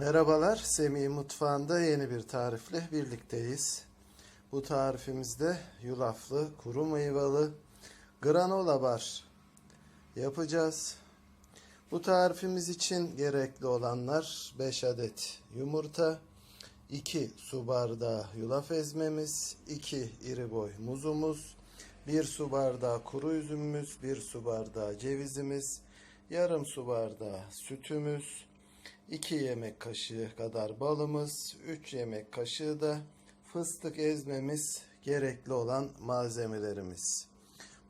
Merhabalar, Semih Mutfağı'nda yeni bir tarifle birlikteyiz. Bu tarifimizde yulaflı, kuru meyveli granola bar yapacağız. Bu tarifimiz için gerekli olanlar 5 adet yumurta, 2 su bardağı yulaf ezmemiz, 2 iri boy muzumuz, 1 su bardağı kuru üzümümüz, 1 su bardağı cevizimiz, yarım su bardağı sütümüz, 2 yemek kaşığı kadar balımız, 3 yemek kaşığı da fıstık ezmemiz gerekli olan malzemelerimiz.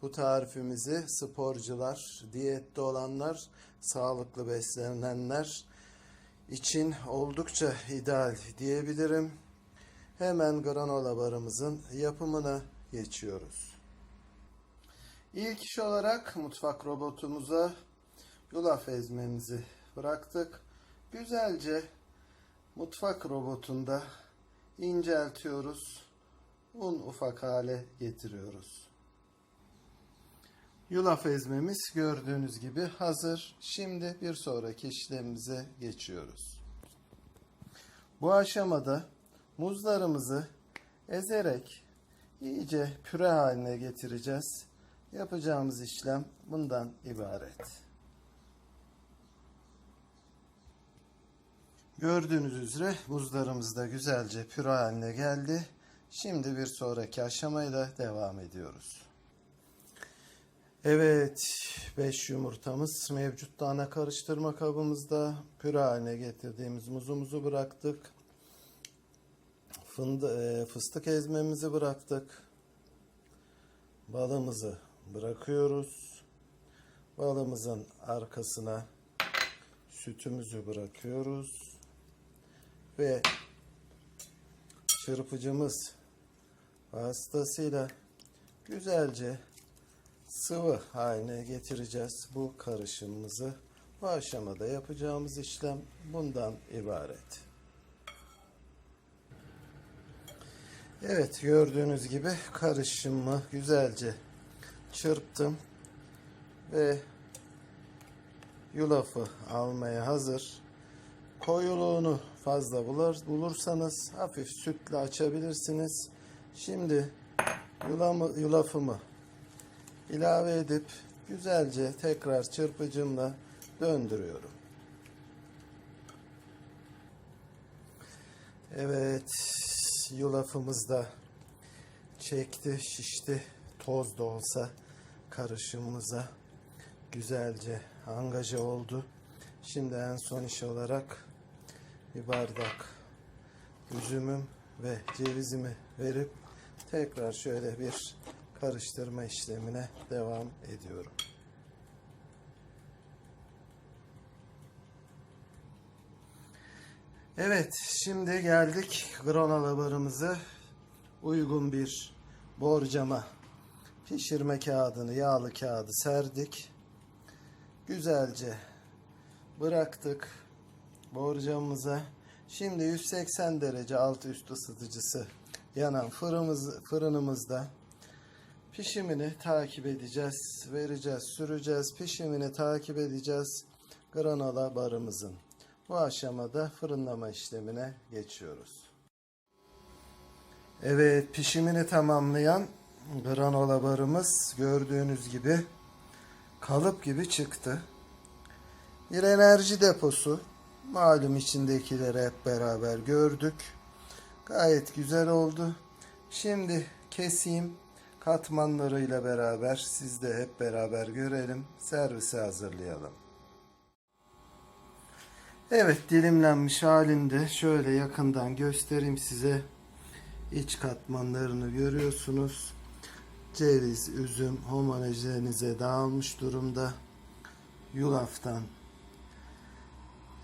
Bu tarifimizi sporcular, diyette olanlar, sağlıklı beslenenler için oldukça ideal diyebilirim. Hemen granola barımızın yapımına geçiyoruz. İlk iş olarak mutfak robotumuza yulaf ezmemizi bıraktık. Güzelce mutfak robotunda inceltiyoruz. Un ufak hale getiriyoruz. Yulaf ezmemiz gördüğünüz gibi hazır. Şimdi bir sonraki işlemimize geçiyoruz. Bu aşamada muzlarımızı ezerek iyice püre haline getireceğiz. Yapacağımız işlem bundan ibaret. Gördüğünüz üzere buzlarımız da güzelce püre haline geldi. Şimdi bir sonraki aşamayla devam ediyoruz. Evet, 5 yumurtamız mevcut ana karıştırma kabımızda. Püre haline getirdiğimiz muzumuzu bıraktık. Fındı, e, fıstık ezmemizi bıraktık. Balımızı bırakıyoruz. Balımızın arkasına sütümüzü bırakıyoruz ve çırpıcımız vasıtasıyla güzelce sıvı haline getireceğiz bu karışımımızı. Bu aşamada yapacağımız işlem bundan ibaret. Evet gördüğünüz gibi karışımı güzelce çırptım ve yulafı almaya hazır. Koyuluğunu fazla bulur, bulursanız hafif sütle açabilirsiniz. Şimdi yulamı, yulafımı ilave edip güzelce tekrar çırpıcımla döndürüyorum. Evet yulafımız da çekti şişti toz da olsa karışımımıza güzelce angaja oldu. Şimdi en son iş olarak bir bardak üzümüm ve cevizimi verip tekrar şöyle bir karıştırma işlemine devam ediyorum. Evet, şimdi geldik granola barımızı uygun bir borcama pişirme kağıdını, yağlı kağıdı serdik. Güzelce bıraktık borcamımıza. Şimdi 180 derece altı üst ısıtıcısı yanan fırınımız, fırınımızda pişimini takip edeceğiz, vereceğiz, süreceğiz, pişimini takip edeceğiz granola barımızın. Bu aşamada fırınlama işlemine geçiyoruz. Evet pişimini tamamlayan granola barımız gördüğünüz gibi kalıp gibi çıktı. Bir enerji deposu. Malum içindekileri hep beraber gördük. Gayet güzel oldu. Şimdi keseyim katmanlarıyla beraber siz de hep beraber görelim. Servise hazırlayalım. Evet dilimlenmiş halinde şöyle yakından göstereyim size. İç katmanlarını görüyorsunuz. Ceviz, üzüm homojeninize dağılmış durumda. Yulaftan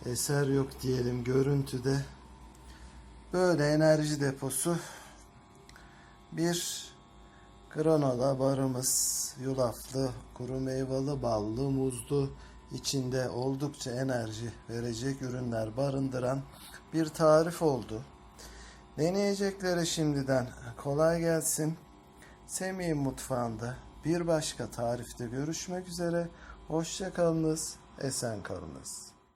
eser yok diyelim görüntüde. Böyle enerji deposu bir granola barımız yulaflı, kuru meyveli, ballı, muzlu içinde oldukça enerji verecek ürünler barındıran bir tarif oldu. Deneyeceklere şimdiden kolay gelsin. Semih Mutfağı'nda bir başka tarifte görüşmek üzere. Hoşça kalınız, esen kalınız.